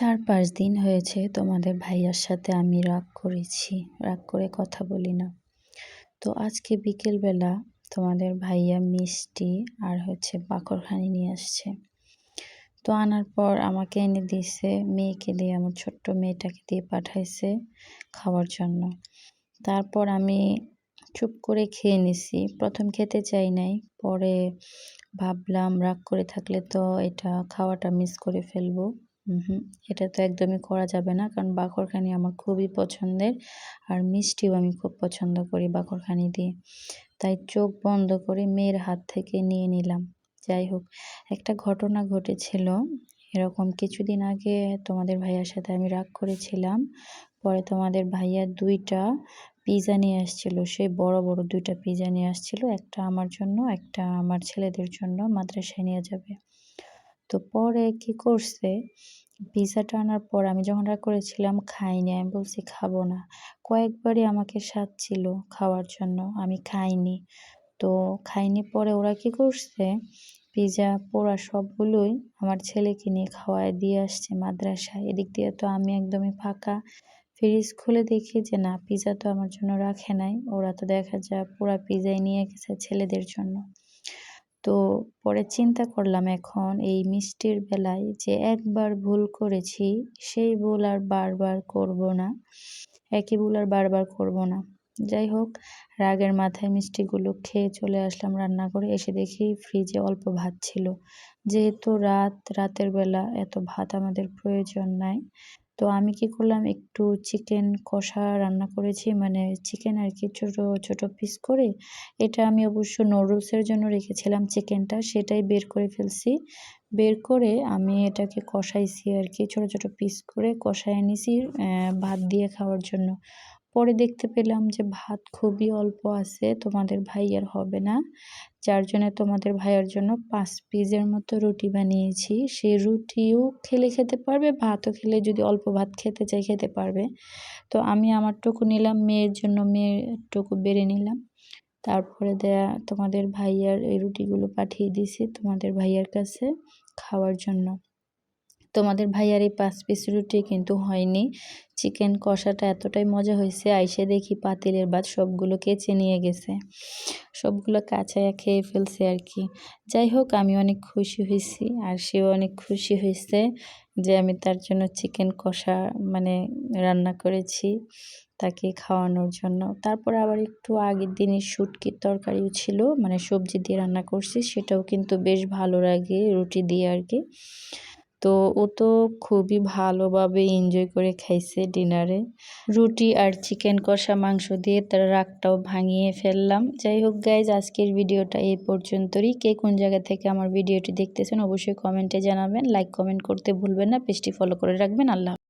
চার পাঁচ দিন হয়েছে তোমাদের ভাইয়ার সাথে আমি রাগ করেছি। রাগ করে কথা বলি না। তো আজকে বিকেলবেলা তোমাদের ভাইয়া মিষ্টি আর হচ্ছে পাকড়খানি নিয়ে আসছে। তো আনার পর আমাকে এনে দিয়েছে মেয়েকে দিয়ে, আমার ছোট্ট মেয়েটাকে দিয়ে পাঠাইছে খাওয়ার জন্য। তারপর আমি চুপ করে খেয়ে নিছি। প্রথম খেতে চাই নাই, পরে ভাবলাম রাগ করে থাকলে তো এটা খাওয়াটা মিস করে ফেলব। হুম এটা তো একদমই করা যাবে না। কারণ বাকরখানি আমার খুবই পছন্দের। আর মিষ্টিও আমি খুব পছন্দ করি বাকরখানি দিয়ে। তাই চোখ বন্ধ করে মেয়ের হাত থেকে নিয়ে নিলাম। যাই হোক, একটা ঘটনা ঘটেছিল। এরকম কিছুদিন আগে তোমাদের ভাইয়ার সাথে আমি রাগ করেছিলাম। পরে তোমাদের ভাইয়া দুইটা পিজা নিয়ে আসছিল। সেই বড় বড় দুইটা পিজা নিয়ে আসছিল। একটা আমার জন্য, একটা আমার ছেলেদের জন্য মাদ্রাসায় নিয়ে যাবে। তো পরে কি করছে? পিজাটা আনার পর আমি যখন রাগ করেছিলাম, খাইনি, আমি বলছি খাব না। কয়েকবারই আমাকে ছিল খাওয়ার জন্য, আমি খাইনি। তো খাইনি পরে ওরা কি করছে? পিজা পোড়া সবগুলোই আমার ছেলেকে নিয়ে খাওয়ায় দিয়ে আসছে মাদ্রাসায়। এদিক দিয়ে তো আমি একদমই ফাঁকা। ফ্রিজ খুলে দেখি যে, না পিজা তো আমার জন্য রাখে নাই। ওরা তো দেখা যায় পুরা পিজাই নিয়ে গেছে ছেলেদের জন্য। তো পরে চিন্তা করলাম এখন এই মিষ্টির বেলায় যে একবার ভুল করেছি, সেই ভুল আর বারবার করব না। একই ভুল আর বারবার করব না। যাই হোক, রাগের মাথায় মিষ্টিগুলো খেয়ে চলে আসলাম রান্না করে এসে দেখি ফ্রিজে অল্প ভাত ছিল। যেহেতু রাত, রাতের বেলা এত ভাত আমাদের প্রয়োজন নাই, তো আমি কি করলাম, একটু চিকেন কষা রান্না করেছি। মানে চিকেন আর কি ছোটো ছোটো পিস করে। এটা আমি অবশ্য নুডলসের জন্য রেখেছিলাম চিকেনটা, সেটাই বের করে ফেলছি। বের করে আমি এটাকে কষাইছি আর কি, ছোটো ছোটো পিস করে কষাই নিছি ভাত দিয়ে খাওয়ার জন্য। পরে দেখতে পেলাম যে ভাত খুবই অল্প আছে, তোমাদের ভাইয়ার হবে না। যার জন্য তোমাদের ভাইয়ার জন্য পাঁচ পিসের মতো রুটি বানিয়েছি। সেই রুটিও খেলে খেতে পারবে, ভাতও খেলে যদি অল্প ভাত খেতে চাই খেতে পারবে। তো আমি আমারটুকু নিলাম, মেয়ের জন্য মেয়েরটুকু বেড়ে নিলাম। তারপরে দেয়া তোমাদের ভাইয়ার এই রুটিগুলো পাঠিয়ে দিছি তোমাদের ভাইয়ার কাছে খাওয়ার জন্য। তোমাদের ভাইয়ার এই পাঁচ পিস রুটি কিন্তু হয়নি। চিকেন কষাটা এতটাই মজা হয়েছে, আইসে দেখি পাতিলের বাদ সবগুলো কেচে নিয়ে গেছে। সবগুলো কাঁচায়া খেয়ে ফেলছে আর কি। যাই হোক, আমি অনেক খুশি হয়েছি আর সেও অনেক খুশি হয়েছে যে আমি তার জন্য চিকেন কষা মানে রান্না করেছি তাকে খাওয়ানোর জন্য। তারপর আবার একটু আগের দিনের শুটকির তরকারিও ছিল মানে সবজি দিয়ে রান্না করছি, সেটাও কিন্তু বেশ ভালো লাগে রুটি দিয়ে আর কি। তো ও তো খুবই ভালোভাবে এনজয় করে খাইছে ডিনারে রুটি আর চিকেন কষা মাংস দিয়ে তার রাগটাও ভাঙিয়ে ফেললাম। যাই হোক গাইজ আজকের ভিডিওটা এই পর্যন্তই কে কোন জায়গা থেকে আমার ভিডিওটি দেখতেছেন, অবশ্যই কমেন্টে জানাবেন। লাইক কমেন্ট করতে ভুলবেন না। পেজটি ফলো করে রাখবেন। আল্লাহ